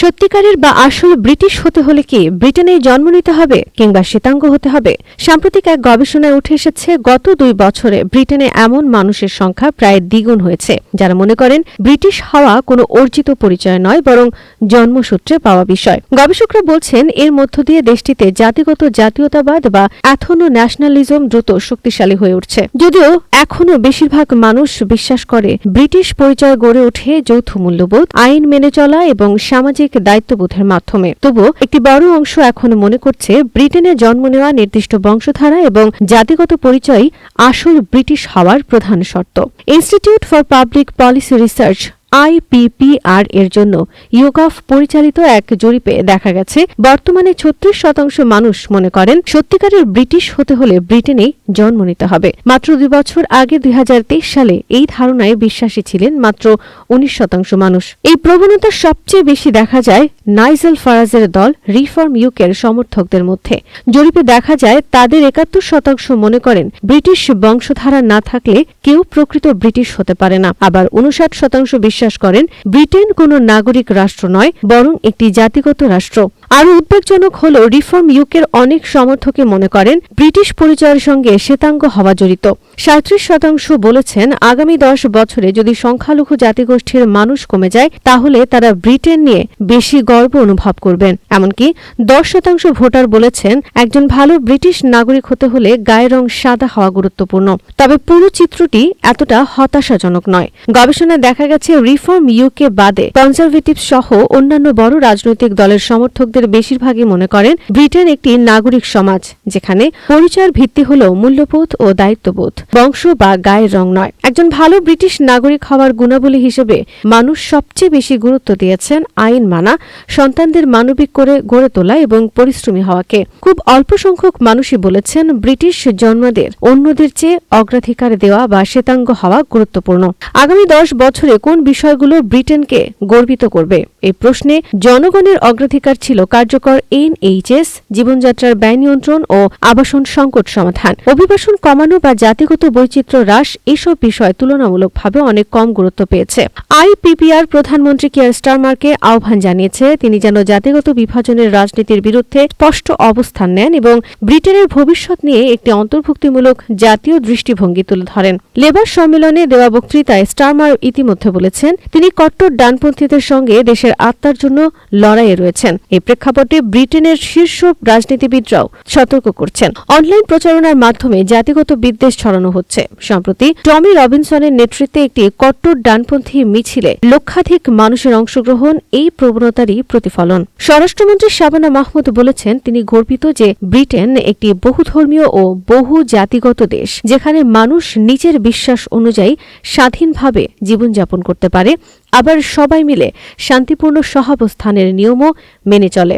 সত্যিকারের বা আসল ব্রিটিশ হতে হলে কি ব্রিটেনে জন্ম নিতে হবে কিংবা শ্বেতাঙ্গ হতে হবে? সাম্প্রতিক এক গবেষণায় উঠে এসেছে, গত দুই বছরে ব্রিটেনে এমন মানুষের সংখ্যা প্রায় দ্বিগুণ হয়েছে, যারা মনে করেন ব্রিটিশ হওয়া কোনো অর্জিত পরিচয় নয়, বরং জন্মসূত্রে পাওয়া বিষয়। গবেষকরা বলছেন, এর মধ্য দিয়ে দেশটিতে জাতিগত জাতীয়তাবাদ বা এথনো ন্যাশনালিজম দ্রুত শক্তিশালী হয়ে উঠছে। যদিও এখনও বেশিরভাগ মানুষ বিশ্বাস করে ব্রিটিশ পরিচয় গড়ে ওঠে যৌথ মূল্যবোধ, আইন মেনে চলা এবং সামাজিক দায়িত্ববোধের মাধ্যমে। তবুও একটি বড় অংশ এখনও মনে করছে ব্রিটেনে জন্ম নেওয়া নির্দিষ্ট বংশধারা এবং জাতিগত পরিচয় আসল ব্রিটিশ হওয়ার প্রধান শর্ত। Institute for public policy research IPPR এর জন্য ইউগফ পরিচালিত এক জরিপে দেখা গেছে, বর্তমানে ছত্রিশ শতাংশ মানুষ মনে করেন সত্যিকারের ব্রিটিশ হতে হলে ব্রিটেনেই জন্ম নিতে হবে। মাত্র দুই বছর আগে দুই হাজার তেইশ সালে এই ধারণায় বিশ্বাসী ছিলেন মাত্র উনিশ শতাংশ মানুষ। এই প্রবণতা সবচেয়ে বেশি দেখা যায় নাইজেল ফারাজের দল রিফর্ম ইউকের সমর্থকদের মধ্যে। জরিপে দেখা যায়, তাদের একাত্তর শতাংশ মনে করেন ব্রিটিশ বংশধারা না থাকলে কেউ প্রকৃত ব্রিটিশ হতে পারে না। আবার উনষাট শতাংশ বিশ্বাস করেন, ব্রিটেন কোনো নাগরিক রাষ্ট্র নয়, বরং একটি জাতিগত রাষ্ট্র। আরও উদ্বেগজনক হল, রিফর্ম ইউকের অনেক সমর্থকে মনে করেন, ব্রিটিশ পরিচয়ের সঙ্গে শ্বেতাঙ্গ হওয়া জড়িত। সাঁত্রিশ শতাংশ বলেছেন, আগামী দশ বছরে যদি সংখ্যালঘু জাতিগোষ্ঠীর মানুষ কমে যায়, তাহলে তারা ব্রিটেন নিয়ে বেশি গর্ব অনুভব করবেন। এমনকি দশ শতাংশ ভোটার বলেছেন, একজন ভালো ব্রিটিশ নাগরিক হতে হলে গায়ের রং সাদা হওয়া গুরুত্বপূর্ণ। তবে পুরো চিত্রটি এতটা হতাশাজনক নয়। গবেষণায় দেখা গেছে রিফর্ম ইউকে বাদে কনজারভেটিভ সহ অন্যান্য বড় রাজনৈতিক দলের সমর্থকদের বেশিরভাগই মনে করেন ব্রিটেন একটি নাগরিক সমাজ, যেখানে পরিচয়ের ভিত্তি হল মূল্যবোধ ও দায়িত্ববোধ। বংশ বা গায়ের রং নয়। একজন ভালো ব্রিটিশ নাগরিক হওয়ার গুণাবলী হিসেবে মানুষ সবচেয়ে বেশি গুরুত্ব দিয়েছেন আইন মানা, সন্তানদের মানবিক করে গড়ে তোলা এবং পরিশ্রমী হওয়াকে। খুব অল্প সংখ্যক মানুষই বলেছেন ব্রিটিশ জন্মদের অন্যদের চেয়ে অগ্রাধিকার দেওয়া বা শ্বেতাঙ্গ হওয়া গুরুত্বপূর্ণ। আগামী দশ বছরে কোন বিষয়গুলো ব্রিটেনকে গর্বিত করবে। এই প্রশ্নে জনগণের অগ্রাধিকার ছিল কার্যকর এনএইচএস, জীবনযাত্রার ব্যয় নিয়ন্ত্রণ ও আবাসন সংকট সমাধান। অভিবাসন কমানো বা জাতিগত বৈচিত্র্য হ্রাস এসব বিষয় তুলনামূলকভাবে অনেক কম গুরুত্ব পেয়েছে। আইপিপিআর প্রধানমন্ত্রী কিয়ার স্টারমারকে আহ্বান জানিয়েছে, তিনি যেন জাতিগত বিভাজনের রাজনীতির বিরুদ্ধে স্পষ্ট অবস্থান নেন এবং ব্রিটেনের ভবিষ্যৎ নিয়ে একটি অন্তর্ভুক্তিমূলক জাতীয় দৃষ্টিভঙ্গি তুলে ধরেন। লেবার সম্মেলনে দেওয়া বক্তৃতায় স্টারমার ইতিমধ্যে বলেছেন তিনি কট্টর ডানপন্থীদের সঙ্গে দেশের আত্মার জন্য লড়াইয়ে রয়েছেন। এই প্রেক্ষাপটে ব্রিটেনের শীর্ষ রাজনীতিবিদরাও সতর্ক করছেন। অনলাইন প্রচারণার মাধ্যমে জাতিগত বিদ্বেষ ছড়ানো হচ্ছে। সম্প্রতি টমি রবিনসনের নেতৃত্বে একটি কট্টর ডানপন্থী মিছিলে লক্ষাধিক মানুষের অংশগ্রহণ, এই প্রবণতারই প্রতিফলন। স্বরাষ্ট্রমন্ত্রী শাবানা মাহমুদ বলেছেন, তিনি গর্বিত যে ব্রিটেন একটি বহুধর্মীয় ও বহু জাতিগত দেশ, যেখানে মানুষ নিজের বিশ্বাস অনুযায়ী স্বাধীনভাবে জীবনযাপন করতে পারে। আবার সবাই মিলে শান্তিপূর্ণ সহাবস্থানের নিয়মও মেনে চলে।